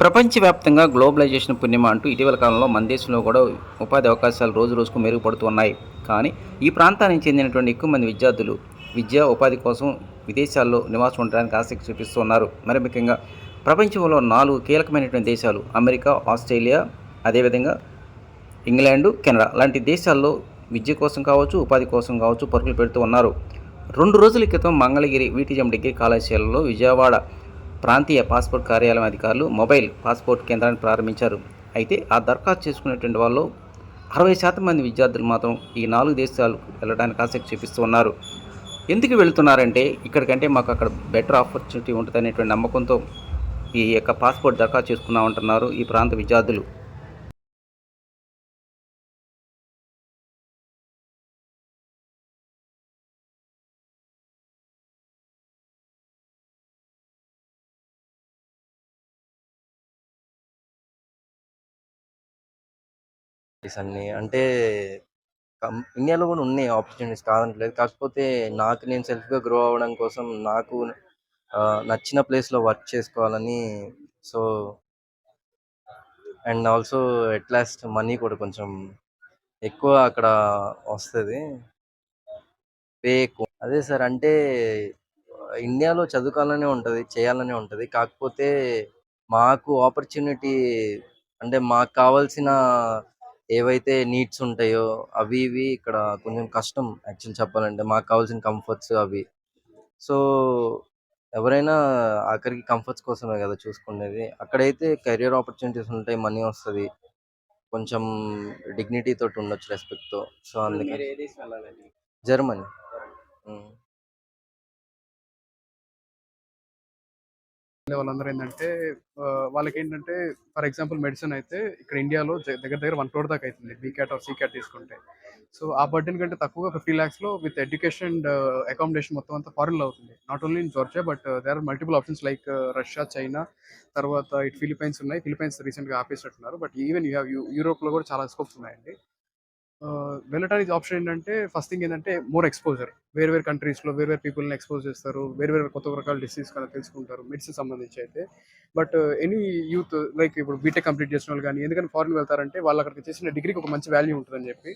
ప్రపంచవ్యాప్తంగా గ్లోబలైజేషన్ పుణ్యమ అంటూ ఇటీవల కాలంలో మన దేశంలో కూడా ఉపాధి అవకాశాలు రోజు రోజుకు మెరుగుపడుతున్నాయి. కానీ ఈ ప్రాంతానికి చెందినటువంటి ఎక్కువ మంది విద్యార్థులు విద్య ఉపాధి కోసం విదేశాల్లో నివాసం ఉండడానికి ఆసక్తి చూపిస్తున్నారు. మరి ముఖ్యంగా ప్రపంచంలో నాలుగు కీలకమైనటువంటి దేశాలు అమెరికా ఆస్ట్రేలియా అదేవిధంగా ఇంగ్లాండు కెనడా. లాంటి దేశాల్లో విద్య కోసం కావచ్చు ఉపాధి కోసం కావచ్చు పరుగులు పెడుతూ ఉన్నారు. రెండు రోజుల క్రితం మంగళగిరి వీటిజం డిగ్రీ కళాశాలలో విజయవాడ ప్రాంతీయ పాస్పోర్ట్ కార్యాలయం అధికారులు మొబైల్ పాస్పోర్ట్ కేంద్రాన్ని ప్రారంభించారు. అయితే ఆ దరఖాస్తు చేసుకునేటువంటి వాళ్ళు అరవై శాతం మంది విద్యార్థులు మాత్రం ఈ నాలుగు దేశాలకు వెళ్ళడానికి ఆసక్తి చూపిస్తూ ఉన్నారు. ఎందుకు వెళ్తున్నారంటే ఇక్కడికంటే మాకు అక్కడ బెటర్ ఆపర్చునిటీ ఉంటుంది అనేటువంటి నమ్మకంతో ఈ యొక్క పాస్పోర్ట్ దరఖాస్తు చేసుకున్నామంటున్నారు ఈ ప్రాంత విద్యార్థులు. అన్ని. అంటే ఇండియాలో కూడా ఉన్నాయి ఆపర్చునిటీస్ కాదనట్లేదు కాకపోతే నాకు నేను సెల్ఫ్గా గ్రో అవ్వడం కోసం నాకు నచ్చిన ప్లేస్లో వర్క్ చేసుకోవాలని so and also at last money కూడా కొంచెం ఎక్కువ అక్కడ వస్తుంది. పే ఎక్కువ. అదే సార్ అంటే ఇండియాలో చదువుకోవాలనే ఉంటుంది చేయాలనే ఉంటుంది. కాకపోతే మాకు ఆపర్చునిటీ అంటే మాకు కావాల్సిన ఏవైతే నీడ్స్ ఉంటాయో అవి ఇవి ఇక్కడ కొంచెం కష్టం యాక్చువల్ చెప్పాలంటే. మాకు కావాల్సిన కంఫర్ట్స్ అవి. సో ఎవరైనా ఆఖరికి కంఫర్ట్స్ కోసమే కదా చూసుకునేది. అక్కడైతే కెరియర్ ఆపర్చునిటీస్ ఉంటాయి మనీ వస్తుంది. కొంచెం డిగ్నిటీ తోటి ఉండొచ్చు రెస్పెక్ట్తో. సో అందుకే. జర్మనీ. వాళ్ళందరూ ఏంటంటే వాళ్ళకి ఏంటంటే ఫర్ ఎగ్జాంపుల్ మెడిసిన్ అయితే ఇక్కడ ఇండియాలో దగ్గర దగ్గర వన్ క్రోడ్ దాకా అవుతుంది B cat or C cat తీసుకుంటే. సో ఆ బడ్జెట్ కంటే తక్కువ ఫిఫ్టీ ల్యాక్స్లో విత్ ఎడ్యుకేషన్ అండ్ అకామిడేషన్ మొత్తం అంతా ఫారెన్లో అవుతుంది. Not only in Georgia but there are multiple options like Russia China తర్వాత ఇటు ఫిలిపైన్స్ ఉన్నాయి. ఫిలిపైన్స్ రీసెంట్గా ఆపేసినట్టున్నారు. బట్ ఈవెన్ యూ హ్యావ్ యూరోప్లో కూడా చాలా స్కోప్స్ ఉన్నాయండి. వెళ్ళటానికి వెళ్ళడానికి ఆప్షన్ ఏంటంటే ఫస్ట్ థింగ్ ఏంటంటే మోర్ ఎక్స్పోజర్ వేరే వేరే కంట్రీస్లో వేరే వేరే పీపుల్ని ఎక్స్పోజ్ చేస్తారు. వేరే వేరే కొత్త రకాల డిసీజ్ కదా తెలుసుకుంటారు మెడిసిన్ సంబంధించి అయితే. బట్ ఎనీ యూత్ లైక్ ఇప్పుడు బీటెక్ కంప్లీట్ చేసిన వాళ్ళు కానీ ఎందుకంటే ఫారెన్ వెళ్తారంటే వాళ్ళు అక్కడికి చేసిన డిగ్రీకి ఒక మంచి వాల్యూ ఉంటుందని చెప్పి.